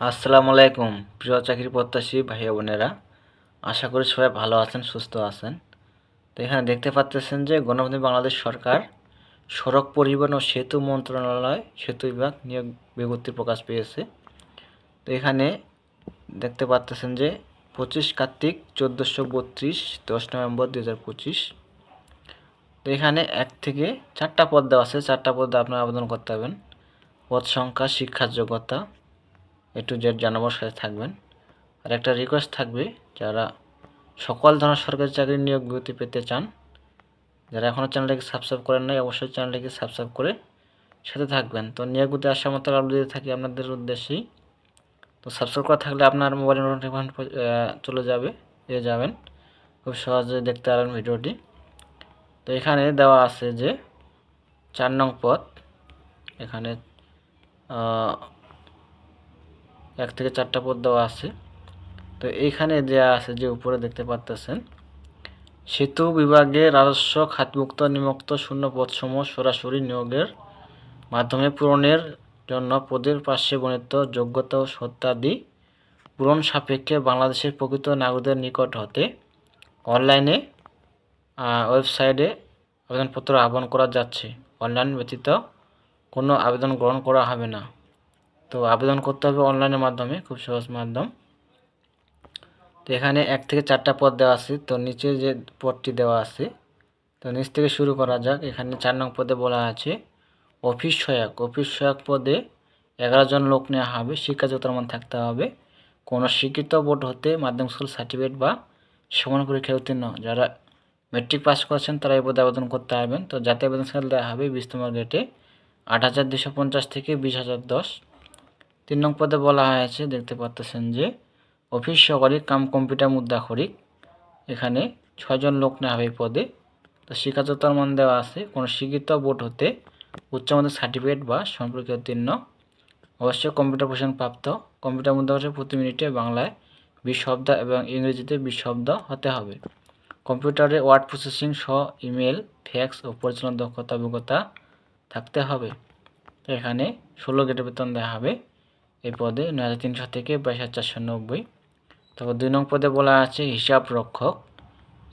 আসসালামু আলাইকুম, প্রিয় চাকরি প্রত্যাশী ভাইয়া বোনেরা। আশা করি সবাই ভালো আছেন, সুস্থ আছেন। তো এখানে দেখতে পাচ্তেছেন যে গণপ্রজাতন্ত্রী বাংলাদেশ সরকার সড়ক পরিবহন ও সেতু মন্ত্রণালয়, সেতু বিভাগ নিয়োগ বিজ্ঞপ্তি প্রকাশ পেয়েছে। তো এখানে দেখতে পাচ্তেছেন যে পঁচিশ কার্তিক চোদ্দোশো বত্রিশ, দশ নভেম্বর দু হাজার পঁচিশ। তো এখানে এক থেকে চারটা পদ দেওয়া আছে, চারটা পদে আপনারা আবেদন করতে হবেন পদ সংখ্যা, শিক্ষার যোগ্যতা এ টু জেড জানাবার সাথে থাকবেন। আর একটা রিকোয়েস্ট থাকবে, যারা সকল ধরনের সরকারি চাকরির নিয়োগ বিজ্ঞপ্তি পেতে চান, যারা এখনও চ্যানেলটাকে সাবস্ক্রাইব করেন নাই, অবশ্যই চ্যানেলটাকে সাবস্ক্রাইব করে সাথে থাকবেন। তো নিয়োগ বিজ্ঞপ্তি আসার মতো আপলোড দিতে থাকি আপনাদের উদ্দেশ্যেই। তো সাবস্ক্রাইব করা থাকলে আপনার মোবাইল নোটিফিকেশন চলে যাবে, পেয়ে যাবেন। খুব সহজে দেখতে পারেন ভিডিওটি। তো এখানে দেওয়া আছে যে, চার নং পথ। এখানে এক থেকে চারটা পদ দেওয়া আছে। তো এইখানে দেওয়া আছে যে উপরে দেখতে পাচ্তেছেন সেতু বিভাগে রাজস্ব, খাতমুক্ত, নিমুক্ত, শূন্য পদসমূহ সরাসরি নিয়োগের মাধ্যমে পূরণের জন্য পদের পাশে বর্ণিত যোগ্যতা ও সত্যাদি পূরণ সাপেক্ষে বাংলাদেশের প্রকৃত নাগরিকদের নিকট হতে অনলাইনে ওয়েবসাইটে আবেদনপত্র আহ্বান করা যাচ্ছে। অনলাইন ব্যতীত কোনো আবেদন গ্রহণ করা হবে না। তো আবেদন করতে হবে অনলাইনের মাধ্যমে, খুব সহজ মাধ্যম। তো এখানে এক থেকে চারটা পদ দেওয়া আছে, তো নিচে যে পদটি দেওয়া আছে, তো নিচ থেকে শুরু করা যাক। এখানে চার নং পদে বলা আছে, অফিস সহায়ক। অফিস সহায়ক পদে এগারো জন লোক নেওয়া হবে, শিক্ষা যোগ্যতার মান থাকতে হবে। কোনো শিক্ষিত বোর্ড হতে মাধ্যমিক স্কুল সার্টিফিকেট বা সমান পরীক্ষায় উত্তীর্ণ যারা মেট্রিক পাস করেছেন, তারা এই পদে আবেদন করতে পারবেন। তো জাতীয় আবেদন স্কেল দেওয়া হবে বিশ নম্বর গেটে আট হাজার দুশো পঞ্চাশ থেকে বিশ হাজার দশ। তিন নং পদে বলা হয়েছে, দেখতে পাচ্তেছেন যে অফিস সহকারী কাম কম্পিউটার মুদ্রাক্ষরিক এখানে ছয়জন লোক নেওয়া হবে পদে। তো শিক্ষাযোগ্যতার মান দেওয়া আছে, কোনো শিক্ষিত বোর্ড হতে উচ্চ মাধ্যমিক সার্টিফিকেট বা সম্পর্কে উত্তীর্ণ অবশ্যই কম্পিউটার প্রশিক্ষণ প্রাপ্ত, কম্পিউটার মুদ্রাক্ষর প্রতি মিনিটে বাংলায় বিশ শব্দ এবং ইংরেজিতে বিশ শব্দ হতে হবে। কম্পিউটারে ওয়ার্ড প্রসেসিং সহ ইমেল, ফ্যাক্স ও পরিচালনা দক্ষতা অভিজ্ঞতা থাকতে হবে। এখানে ষোলো গেটের বেতন দেওয়া হবে। এই পদে নয় হাজার তিনশো থেকে বাইশ হাজার চারশো নব্বই। তারপর দুই নং পদে বলা আছে হিসাব রক্ষক।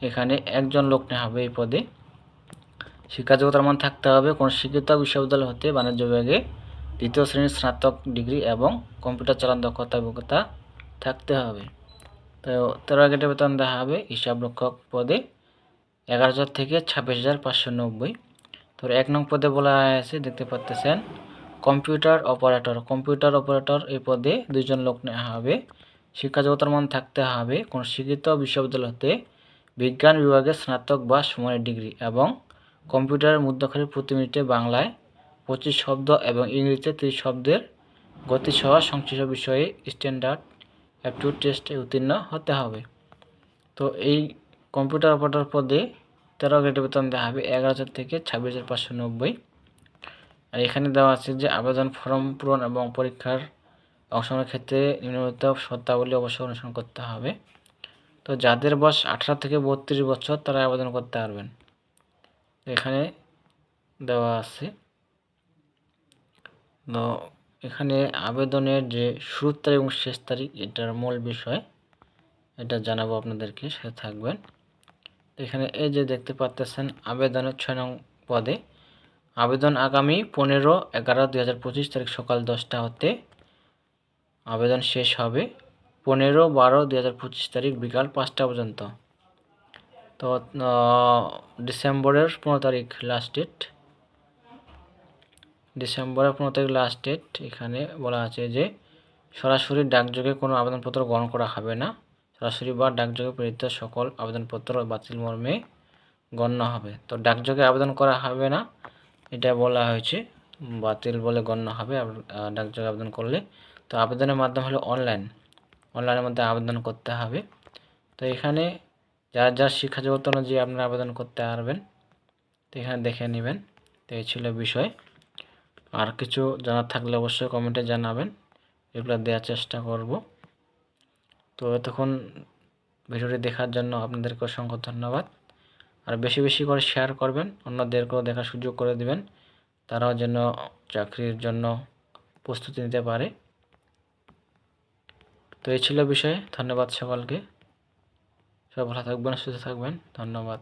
এখানে একজন লোক নেওয়া হবে এই পদে। শিক্ষা যোগ্যতার মান থাকতে হবে। কোনো শিক্ষিত বিশ্ববিদ্যালয় হতে বাণিজ্য বিভাগে দ্বিতীয় শ্রেণির স্নাতক ডিগ্রি এবং কম্পিউটার চালান দক্ষতা অভিজ্ঞতা থাকতে হবে। তো তেরো গেটের বেতন দেওয়া হবে হিসাব রক্ষক পদে এগারো হাজার থেকে ছাব্বিশ হাজার পাঁচশো নব্বই। তো এক নং পদে বলা আছে, দেখতে পাচ্তেছেন কম্পিউটার অপারেটর কম্পিউটার অপারেটর এই পদে দুইজন লোক নেওয়া হবে। শিক্ষা মান থাকতে হবে কোনো শিক্ষিত বিশ্ববিদ্যালয় হতে বিজ্ঞান বিভাগে স্নাতক বা সমানের ডিগ্রি এবং কম্পিউটারের মুদ্রাক্ষরের প্রতি মিনিটে বাংলায় পঁচিশ শব্দ এবং ইংরেজিতে ত্রিশ শব্দের গতিসহ সংশ্লিষ্ট বিষয়ে স্ট্যান্ডার্ড অ্যাপটিউড টেস্টে উত্তীর্ণ হতে হবে। তো এই কম্পিউটার অপারেটর পদে তেরো গ্রেডের বেতন দেওয়া হবে এগারো হাজার থেকে ছাব্বিশ হাজার পাঁচশো নব্বই। আর এখানে দেওয়া আছে যে আবেদন ফর্ম পূরণ এবং পরীক্ষার অংশগ্রহণের ক্ষেত্রে নিম্নলিখিত শর্তাবলী অবশ্যই অনুসরণ করতে হবে। তো যাদের বয়স আঠারো থেকে বত্রিশ বছর, তারা আবেদন করতে পারবেন। এখানে দেওয়া আছে। তো এখানে আবেদনের যে শুরুর তারিখ এবং শেষ তারিখ, এটার মূল বিষয়, এটা জানাব আপনাদেরকে সাথে থাকবেন এখানে এই যে দেখতে পাচ্তেছেন আবেদনের ছয় নং পদে আবেদন আগামী পনেরো এগারো দুই হাজার পঁচিশ তারিখ সকাল দশটা হতে আবেদন শেষ হবে পনেরো বারো দুই হাজার পঁচিশ তারিখ বিকাল পাঁচটা পর্যন্ত। তো ডিসেম্বরের পনেরো তারিখ লাস্ট ডেট ডিসেম্বরের পনেরো তারিখ লাস্ট ডেট এখানে বলা আছে যে সরাসরি ডাকযোগে কোনো আবেদনপত্র গ্রহণ করা হবে না। সরাসরি বা ডাকযোগে প্রেরিত সকল আবেদনপত্র বাতিল মর্মে গণ্য হবে। তো, ডাকযোগে আবেদন করা হবে না। এটা বলা হয়েছে। বাতিল বলে গণ্য হবে। ডাকযোগে আবেদন করলে। তো আবেদনের মাধ্যম হলো অনলাইন অনলাইনের মধ্যে আবেদন করতে হবে। তো এখানে যার যার শিক্ষা জগত অনুযায়ী আপনারা আবেদন করতে পারবেন, তো এখানে দেখে নেবেন। তো এই ছিল বিষয়। আর কিছু জানার থাকলে অবশ্যই কমেন্টে জানাবেন। এগুলো দেওয়ার চেষ্টা করব। তো এতক্ষণ ভিডিওটি দেখার জন্য আপনাদেরকে অসংখ্য ধন্যবাদ। আর বেশি বেশি করে শেয়ার করবেন, অন্যদেরকেও দেখার সুযোগ করে দেবেন, তারাও যেন চাকরির জন্য প্রস্তুতি নিতে পারে। তো এই ছিল বিষয়ে, ধন্যবাদ সকলকে। সব ভালো থাকবেন, সুস্থ থাকবেন, ধন্যবাদ।